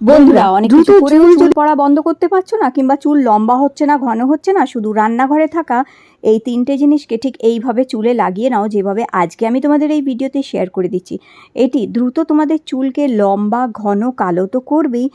বন্ধুরা অনেক কিছু করে চুল চুল পড়া বন্ধ করতে পারছ না? কিংবা চুল লম্বা হচ্ছে না ঘন হচ্ছে না? শুধু রান্নাঘরে থাকা এই তিনটে জিনিসকে ঠিক এইভাবে চুলে লাগিয়ে নাও যেভাবে আজকে আমি তোমাদের এই ভিডিওতে শেয়ার করে দিচ্ছি। এটি দ্রুত তোমাদের চুলকে লম্বা ঘন কালো তো করবেই।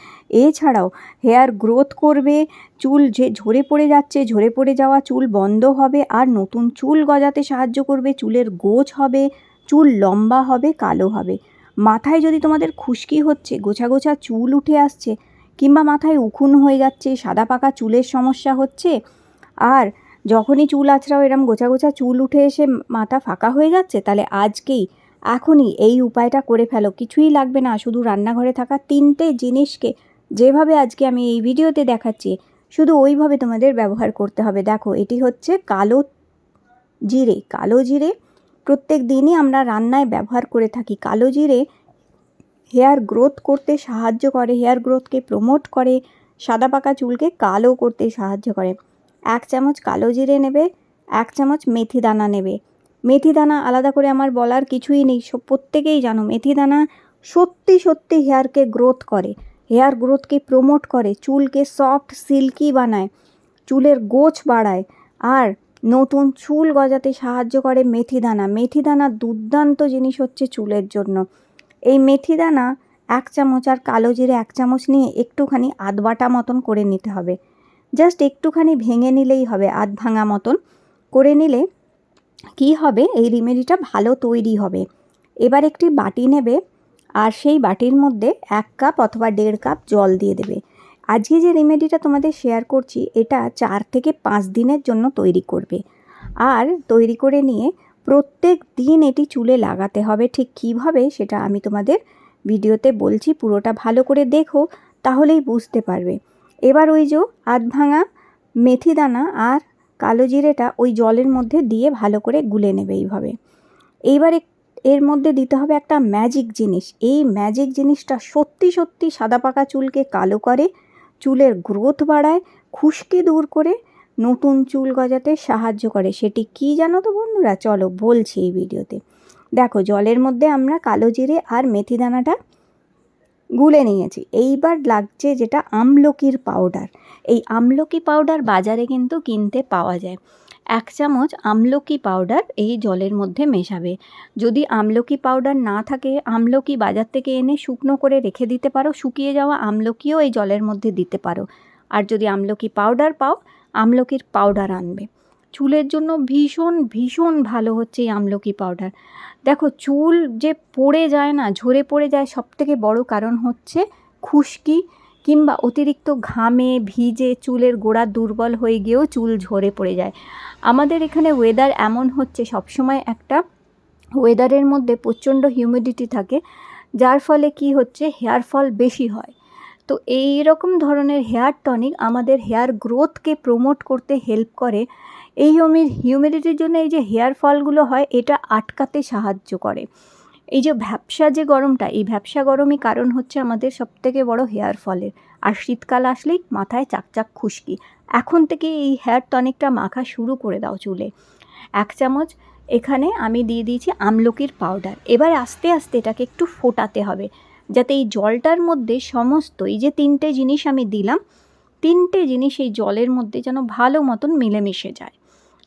এছাড়াও হেয়ার গ্রোথ করবে চুল যে ঝরে পড়ে যাচ্ছে ঝরে পড়ে যাওয়া চুল বন্ধ হবে আর নতুন চুল গজাতে সাহায্য করবে চুলের গোছ হবে চুল লম্বা হবে কালো হবে। মাথায় যদি তোমাদের খুশকি হচ্ছে, গোছা গোছা চুল উঠে আসছে, কিংবা মাথায় উখুন হয়ে যাচ্ছে, সাদা পাকা চুলের সমস্যা হচ্ছে, আর যখনই চুল আছড়াও এরম গোছা গোছা চুল উঠে এসে মাথা ফাঁকা হয়ে যাচ্ছে, তাহলে আজকেই, এখনই এই উপায়টা করে ফেলো। কিছুই লাগবে না, শুধু রান্নাঘরে থাকা তিনটে জিনিসকে যেভাবে আজকে আমি এই ভিডিওতে দেখাচ্ছি, শুধু ওইভাবে তোমাদের ব্যবহার করতে হবে। দেখো, এটি হচ্ছে কালো জিরে কালো জিরে প্রত্যেক দিনই আমরা রান্নায় ব্যবহার করে থাকি। কালো জিরে হেয়ার গ্রোথ করতে সাহায্য করে, হেয়ার গ্রোথকে প্রমোট করে, সাদা পাকা চুলকে কালো করতে সাহায্য করে। এক চামচ কালো জিরে নেবে, এক চামচ মেথি দানা নেবে। মেথি দানা আলাদা করে আমার বলার কিছুই নেই, সব প্রত্যেকেই জানো। মেথি দানা সত্যি সত্যি হেয়ারকে গ্রোথ করে, হেয়ার গ্রোথকে প্রমোট করে, চুলকে সফট, সিল্কি বানায়, চুলের গোছ বাড়ায়। আর নতুন চুল গজাতে সাহায্য করে মেথি দানা মেথি দানা দুর্দান্ত জিনিস হচ্ছে চুলের জন্য। এই মেথি দানা এক চামচ আর কালো জিরে এক চামচ নিয়ে একটুখানি আধ বাটা মতন করে নিতে হবে। জাস্ট একটুখানি ভেঙে নিলেই হবে আধ ভাঙা মতন। করে নিলে কি হবে? এই রেমেডিটা ভালো তৈরি হবে। এবার একটি বাটি নেবে আর সেই বাটির মধ্যে এক কাপ অথবা দেড় কাপ জল দিয়ে দেবে। আজকে যে রেমেডিটা তোমাদের শেয়ার করছি, এটা চার থেকে পাঁচ দিনের জন্য তৈরি করবে। আর তৈরি করে নিয়ে প্রত্যেক দিন এটি চুলে লাগাতে হবে। ঠিক কীভাবে সেটা আমি তোমাদের ভিডিওতে বলছি, পুরোটা ভালো করে দেখো, তাহলেই বুঝতে পারবে। এবার ওই যে আধ ভাঙা মেথি দানা আর কালো জিরেটা ওই জলের মধ্যে দিয়ে ভালো করে গুলে নেবে এইভাবে। এইবার এর মধ্যে দিতে হবে একটা ম্যাজিক জিনিস। এই ম্যাজিক জিনিসটা সত্যি সত্যি সাদা পাকা চুলকে কালো করে চুলের গ্রোথ বাড়ায়, খুশকি দূর করে নতুন চুল গজাতে সাহায্য করে। সেটি কি জানো তো বন্ধুরা? চলো বলছি এই ভিডিওতে। দেখো, জলের মধ্যে আমরা কালো জিরে আর মেথি দানাটা গুলে নিয়েছি। এইবার লাগছে যেটা আমলকির পাউডার। এই আমলকি পাউডার বাজারে কিন্তু কিনতে পাওয়া যায়। এক চামচ আমলকি পাউডার এই জলের মধ্যে মেশাবে। যদি আমলকি পাউডার না থাকে, আমলকি বাজার থেকে এনে শুকনো করে রেখে দিতে পারো, শুকিয়ে যাওয়া আমলকিও এই জলের মধ্যে দিতে পারো। আর যদি আমলকি পাউডার পাও, আমলকির পাউডার আনবে। চুলের জন্য ভীষণ ভীষণ ভালো হচ্ছে এই আমলকি পাউডার দেখো, চুল যে পড়ে যায় না, ঝরে পড়ে যায় সব থেকে বড় কারণ হচ্ছে খুশকি। কিংবা অতিরিক্ত ঘামে ভিজে চুলের গোড়া দুর্বল হয়ে গিয়েও চুল ঝরে পড়ে যায়। আমাদের এখানে ওয়েদার এমন হচ্ছে, সবসময় একটা ওয়েদারের মধ্যে প্রচণ্ড হিউমিডিটি থাকে, যার ফলে কি হচ্ছে হেয়ার ফল বেশি হয়। তো এই রকম ধরনের হেয়ার টনিক আমাদের হেয়ার গ্রোথকে প্রমোট করতে হেল্প করে। এই হিউমিডিটির জন্য এই যে হেয়ার ফলগুলো হয়, এটা আটকাতে সাহায্য করে। এই যে ভ্যাপসা যে গরমটা, এই ভ্যাপসা গরমই কারণ হচ্ছে আমাদের সবথেকে বড় হেয়ার ফলের। আর শীতকাল আসলেই মাথায় চাকচাক খুশকি। এখন থেকে এই হেয়ার টনিকটা মাখা শুরু করে দাও চুলে। এক চামচ এখানে আমি দিয়ে দিয়েছি আমলকির পাউডার। এবার আস্তে আস্তে এটাকে একটু ফোটাতে হবে, যাতে এই জলটার মধ্যে সমস্ত এই যে তিনটে জিনিস আমি দিলাম, তিনটে জিনিস এই জলের মধ্যে যেন ভালো মতন মিলেমিশে যায়।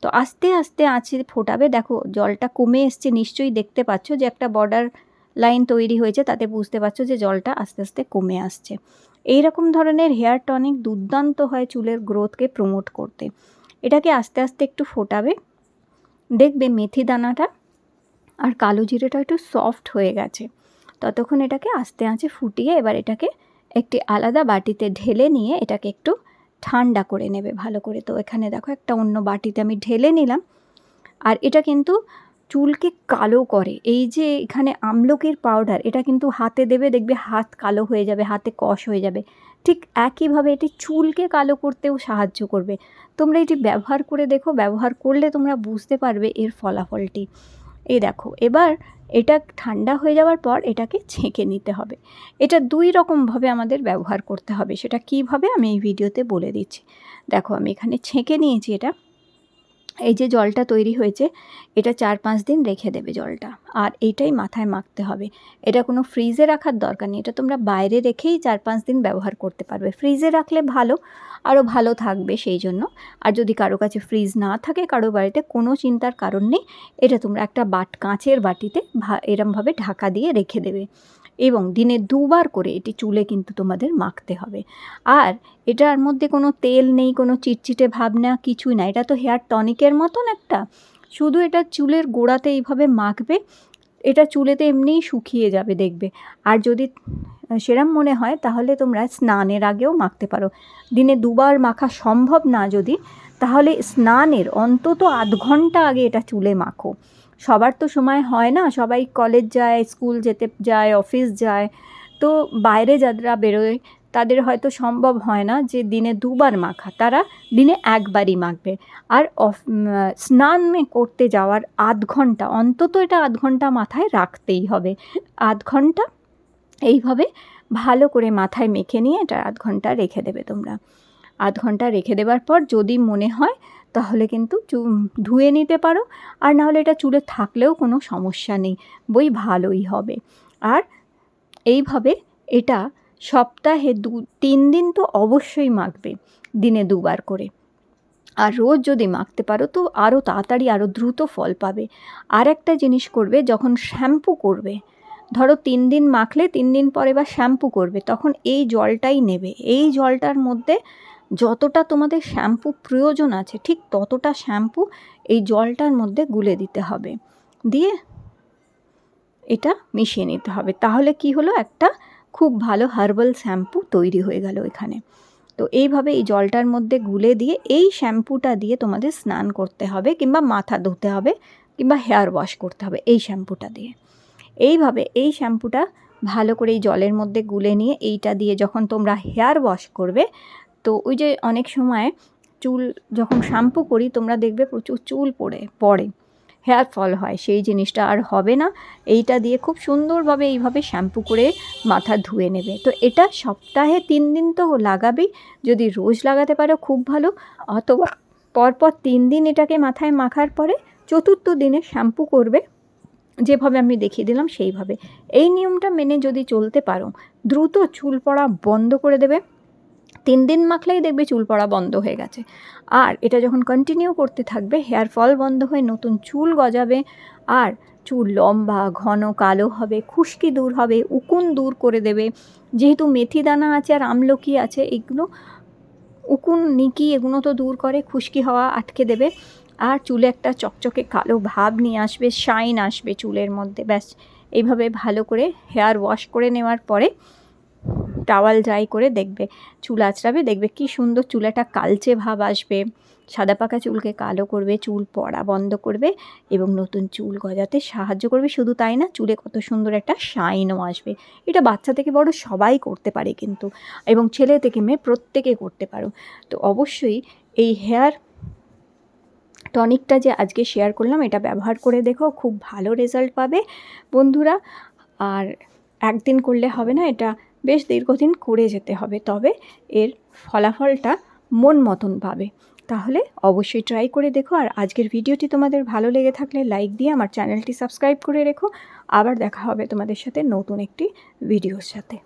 তো আস্তে আস্তে আঁচে ফোটাবে। দেখো, জলটা কমে এসছে, নিশ্চয়ই দেখতে পাচ্ছ যে একটা বর্ডার লাইন তৈরি হয়েছে, তাতে বুঝতে পারছ যে জলটা আস্তে আস্তে কমে আসছে। এই রকম ধরনের হেয়ার টনিক দুর্দান্ত হয় চুলের গ্রোথকে প্রমোট করতে। এটাকে আস্তে আস্তে একটু ফোটাবে। দেখবে মেথি দানাটা আর কালো জিরেটা একটু সফট হয়ে গেছে। ততক্ষণ এটাকে আস্তে আঁচে ফুটিয়ে এবার এটাকে একটি আলাদা বাটিতে ঢেলে নিয়ে এটাকে একটু ঠান্ডা করে নেবে ভালো করে। তো এখানে দেখো একটা অন্য বাটিতে আমি ঢেলে নিলাম। আর এটা কিন্তু চুলকে কালো করে। এই যে এখানে আমলকির পাউডার এটা কিন্তু হাতে দেবে, দেখবে হাত কালো হয়ে যাবে, হাতে কষ হয়ে যাবে। ঠিক একইভাবে এটি চুলকে কালো করতেও সাহায্য করবে। তোমরা এটি ব্যবহার করে দেখো, ব্যবহার করলে তোমরা বুঝতে পারবে এর ফলাফলটি। এই দেখো, এবার এটা ঠান্ডা হয়ে যাওয়ার পর এটাকে ছেঁকে নিতে হবে। এটা দুই রকমভাবে আমাদের ব্যবহার করতে হবে, সেটা কীভাবে আমি এই ভিডিওতে বলে দিচ্ছি। দেখো, আমি এখানে ছেঁকে নিয়েছি এটা। এই যে জলটা তৈরি হয়েছে, এটা চার পাঁচ দিন রেখে দেবে জলটা। আর এইটাই মাথায় মাখতে হবে। এটা কোনো ফ্রিজে রাখার দরকার নেই। এটা তোমরা বাইরে রেখেই চার পাঁচ দিন ব্যবহার করতে পারবে। ফ্রিজে রাখলে ভালো, আরও ভালো থাকবে সেই জন্য। আর যদি কারও কাছে ফ্রিজ না থাকে, কারও বাড়িতে কোনো চিন্তার কারণ নেই, এটা তোমরা একটা বাট, কাঁচের বাটিতে ভা এরমভাবে ঢাকা দিয়ে রেখে দেবে। এবং দিনে দুবার করে এটি চুলে কিন্তু তোমাদের মাখতে হবে। আর এটার মধ্যে কোনো তেল নেই, কোনো চিটচিটে ভাব না, কিছুই না। এটা তো হেয়ার টনিকের মতন একটা। শুধু এটা চুলের গোড়াতে এইভাবে মাখবে, এটা চুলেতে এমনিই শুকিয়ে যাবে দেখবে। আর যদি সেরম মনে হয়, তাহলে তোমরা স্নানের আগেও মাখতে পারো। দিনে দুবার মাখা সম্ভব না যদি, তাহলে স্নানের অন্তত আধ ঘণ্টা আগে এটা চুলে মাখো। সবার তো সময় হয় না, সবাই কলেজ যায় স্কুল যেতে যায় অফিস যায়। তো বাইরে যারা বেরোয়, তাদের হয়তো সম্ভব হয় না যে দিনে দুবার মাখা, তারা দিনে একবারই মাখবে। আর স্নান করতে যাওয়ার আধ ঘণ্টা, অন্তত এটা আধ ঘণ্টা মাথায় রাখতেই হবে। আধ ঘণ্টা এইভাবে ভালো করে মাথায় মেখে নিয়ে এটা আধ ঘণ্টা রেখে দেবে তোমরা। আধ ঘণ্টা রেখে দেওয়ার পর যদি মনে হয় তাহলে কিন্তু ধুয়ে নিতে পারো। আর নাহলে এটা চুলে থাকলেও কোনো সমস্যা নেই, বই ভালোই হবে। আর এইভাবে এটা সপ্তাহে দু, তিন দিন তো অবশ্যই মাখবে, দিনে দুবার করে। আর রোজ যদি মাখতে পারো তো আরও তাড়াতাড়ি আরও দ্রুত ফল পাবে। আর একটা জিনিস করবে, যখন শ্যাম্পু করবে, ধরো তিন দিন মাখলে তিন দিন পরে বা শ্যাম্পু করবে, তখন এই জলটাই নেবে। এই জলটার মধ্যে যতটা তোমাদের শ্যাম্পু প্রয়োজন আছে, ঠিক ততটা শ্যাম্পু এই জলটার মধ্যে গুলে দিতে হবে। দিয়ে এটা মিশিয়ে নিতে হবে। তাহলে কি হলো? একটা খুব ভালো হার্বাল শ্যাম্পু তৈরি হয়ে গেল এখানে। তো এইভাবে এই জলটার মধ্যে গুলে দিয়ে এই শ্যাম্পুটা দিয়ে তোমাদের স্নান করতে হবে কিংবা মাথা ধুতে হবে কিংবা হেয়ার ওয়াশ করতে হবে এই শ্যাম্পুটা দিয়ে। এইভাবে এই শ্যাম্পুটা ভালো করে এই জলের মধ্যে গুলে নিয়ে এইটা দিয়ে যখন তোমরা হেয়ার ওয়াশ করবে তো ওই যে অনেক সময় চুল যখন শ্যাম্পু করি, তোমরা দেখবে প্রচুর চুল পড়ে পড়ে, হেয়ার ফল হয়। সেই জিনিসটা আর হবে না। এইটা দিয়ে খুব সুন্দরভাবে এইভাবে শ্যাম্পু করে মাথা ধুয়ে নেবে। তো এটা সপ্তাহে তিন দিন তো লাগাবেই যদি রোজ লাগাতে পারো, খুব ভালো। অথবা পরপর তিন দিন এটাকে মাথায় মাখার পরে চতুর্থ দিনে শ্যাম্পু করবে। যেভাবে আমি দেখিয়ে দিলাম, সেইভাবে। এই নিয়মটা মেনে যদি চলতে পারো, দ্রুত চুল পড়া বন্ধ করে দেবে। তিন দিন মাখলেই দেখবে চুল পড়া বন্ধ হয়ে গেছে। আর এটা যখন কন্টিনিউ করতে থাকবে হেয়ার ফল বন্ধ হয়ে নতুন চুল গজাবে, আর চুল লম্বা, ঘন, কালো হবে, খুশকি দূর হবে, উকুন দূর করে দেবে। যেহেতু মেথি দানা আছে আর আমলকি আছে, এগুলো উকুন, নিকি এগুলো তো দূর করে খুশকি হওয়া আটকে দেবে। আর চুলে একটা চকচকে কালো ভাব নিয়ে আসবে শাইন আসবে চুলের মধ্যে। ব্যাস, এইভাবে ভালো করে হেয়ার ওয়াশ করে নেওয়ার পরে টাওয়াল ড্রাই করে দেখবে, চুল আঁচড়াবে, দেখবে কি সুন্দর চুলাটা কালচে ভাব আসবে। সাদা পাকা চুলকে কালো করবে, চুল পড়া বন্ধ করবে এবং নতুন চুল গজাতে সাহায্য করবে। শুধু তাই না, চুলে কত সুন্দর একটা শাইনও আসবে। এটা বাচ্চা থেকে বড় সবাই করতে পারে কিন্তু, এবং ছেলে থেকে মেয়ে প্রত্যেকে করতে পারো। তো অবশ্যই এই হেয়ার টনিকটা যে আজকে শেয়ার করলাম, এটা ব্যবহার করে দেখো, খুব ভালো রেজাল্ট পাবে বন্ধুরা। আর একদিন করলে হবে না, এটা বেশ দীর্ঘদিন করে যেতে হবে, তবে এর ফলাফলটা মন মতন পাবে। তাহলে অবশ্যই ট্রাই করে দেখো, আর আজকের ভিডিওটি তোমাদের ভালো লেগে থাকলে লাইক দিয়ে আমার চ্যানেলটি সাবস্ক্রাইব করে রেখো। আবার দেখা হবে তোমাদের সাথে নতুন একটি ভিডিওর সাথে।